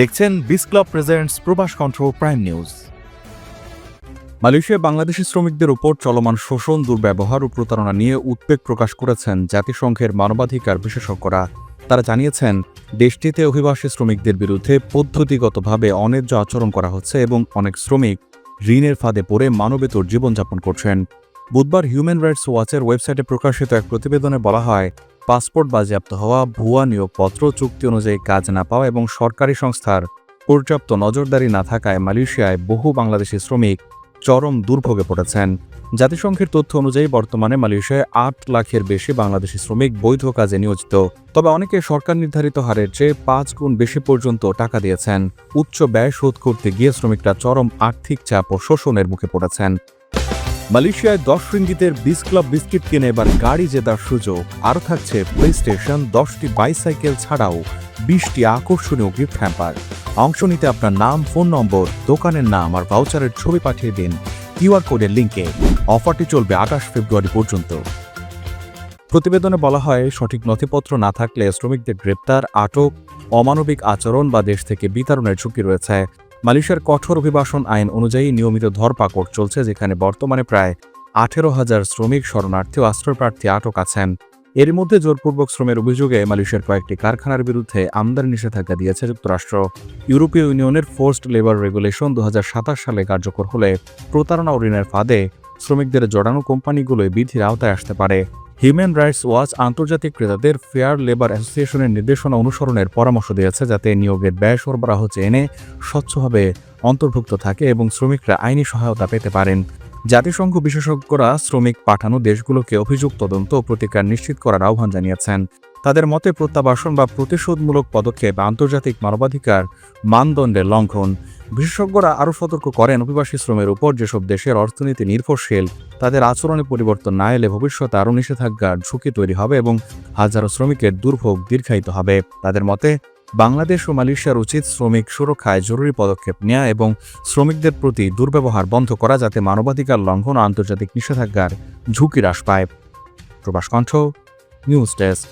দেখছেন বিস club presents প্রবাস কন্ট্রোল প্রাইম নিউজ মালয়েশিয়ায় বাংলাদেশি শ্রমিকদের উপর চলমান শোষণ, দুর্ব্যবহার ও প্রতারণা নিয়ে উদ্বেগ প্রকাশ করেছেন জাতিসংঘের মানবাধিকার বিশেষজ্ঞরা। তারা জানিয়েছেন, দেশটিতে অভিবাসী শ্রমিকদের বিরুদ্ধে পদ্ধতিগতভাবে অন্যায্য আচরণ করা হচ্ছে এবং অনেক শ্রমিক ঋণের ফাঁদে পড়ে মানবেতর জীবনযাপন করছেন। বুধবার হিউম্যান রাইটস ওয়াচের ওয়েবসাইটে প্রকাশিত এক প্রতিবেদনে বলা হয় পাসপোর্ট বাজেয়াপ্ত হওয়া, ভুয়া, নিয়োগপত্র, চুক্তি অনুযায়ী কাজ না পাওয়া এবং সরকারি সংস্থার পর্যাপ্ত নজরদারি না থাকায় মালয়েশিয়ায় বহু বাংলাদেশি শ্রমিক চরম দুর্ভোগে পড়েছেন। জাতিসংঘের তথ্য অনুযায়ী বর্তমানে মালয়েশিয়ায় আট লাখের বেশি বাংলাদেশি শ্রমিক বৈধ কাজে নিয়োজিত। তবে অনেকে সরকার নির্ধারিত হারের চেয়ে পাঁচ গুণ বেশি পর্যন্ত টাকা দিয়েছেন। উচ্চ ব্যয় শোধ করতে গিয়ে শ্রমিকরা চরম আর্থিক চাপ ও শোষণের মুখে পড়েছেন। মালয়েশিয়ায় দশ রিঙ্গিতের বিস ক্লাব বিস্কিট কিনে এবার গাড়ি জেতার সুযোগ। আরও থাকছে প্লে স্টেশন দশটি বাইসাইকেল ছাড়াও বিশটি আকর্ষণীয় গিফট হ্যাম্পার অংশ নিতে আপনার নাম ফোন নম্বর দোকানের নাম আর ভাউচারের ছবি পাঠিয়ে দিন কিউআর কোডের লিঙ্কে অফারটি চলবে আঠাশ ফেব্রুয়ারি পর্যন্ত। প্রতিবেদনে বলা হয়, সঠিক নথিপত্র না থাকলে শ্রমিকদের গ্রেপ্তার, আটক, অমানবিক আচরণ বা দেশ থেকে বিতরণের ঝুঁকি রয়েছে। মালয়েশিয়ার কঠোর অভিবাসন আইন অনুযায়ী নিয়মিত ধরপাকড় চলছে, যেখানে বর্তমানে প্রায় আঠেরো হাজার শ্রমিক শরণার্থী ও আশ্রয়প্রার্থী আটক আছেন। এর মধ্যে জোরপূর্বক শ্রমের অভিযোগে মালয়েশিয়ার কয়েকটি কারখানার বিরুদ্ধে আমদানি নিষেধাজ্ঞা দিয়েছে যুক্তরাষ্ট্র। ইউরোপীয় ইউনিয়নের ফোর্সড লেবার রেগুলেশন দু হাজার সাতাশ সালে কার্যকর হলে প্রতারণা ও ঋণের ফাঁদে শ্রমিকদের জড়ানো কোম্পানিগুলোয় বিধির আওতায় আসতে পারে। হিউম্যান রাইটস ওয়াচ আন্তর্জাতিক ক্রেতাদের ফেয়ার লেবার অ্যাসোসিয়েশনের নির্দেশনা অনুসরণের পরামর্শ দিয়েছে, যাতে নিয়োগের ব্যয় সরবরাহ চেনে স্বচ্ছভাবে অন্তর্ভুক্ত থাকে এবং শ্রমিকরা আইনি সহায়তা পেতে পারেন। জাতিসংঘ বিশেষজ্ঞরা শ্রমিক পাঠানো দেশগুলোকে অভিযোগ তদন্ত ও প্রতিকার নিশ্চিত করার আহ্বান জানিয়েছেন। তাদের মতে প্রত্যাবাসন বা প্রতিশোধমূলক পদক্ষেপ আন্তর্জাতিক মানবাধিকার মানদণ্ডের লঙ্ঘন। বিশেষজ্ঞরা আরও সতর্ক করেন, অভিবাসী শ্রমের উপর যেসব দেশের অর্থনীতি নির্ভরশীল, তাদের আচরণে পরিবর্তন না এলে ভবিষ্যতে আরও নিষেধাজ্ঞার ঝুঁকি তৈরি হবে এবং হাজারো শ্রমিকের দুর্ভোগ দীর্ঘায়িত হবে। তাদের মতে, বাংলাদেশ ও মালয়েশিয়ার উচিত শ্রমিক সুরক্ষায় জরুরি পদক্ষেপ নেওয়া এবং শ্রমিকদের প্রতি দুর্ব্যবহার বন্ধ করা যাতে মানবাধিকার লঙ্ঘন আন্তর্জাতিক নিষেধাজ্ঞার ঝুঁকি হ্রাস পায়। প্রবাস কণ্ঠ, নিউজ ডেস্ক।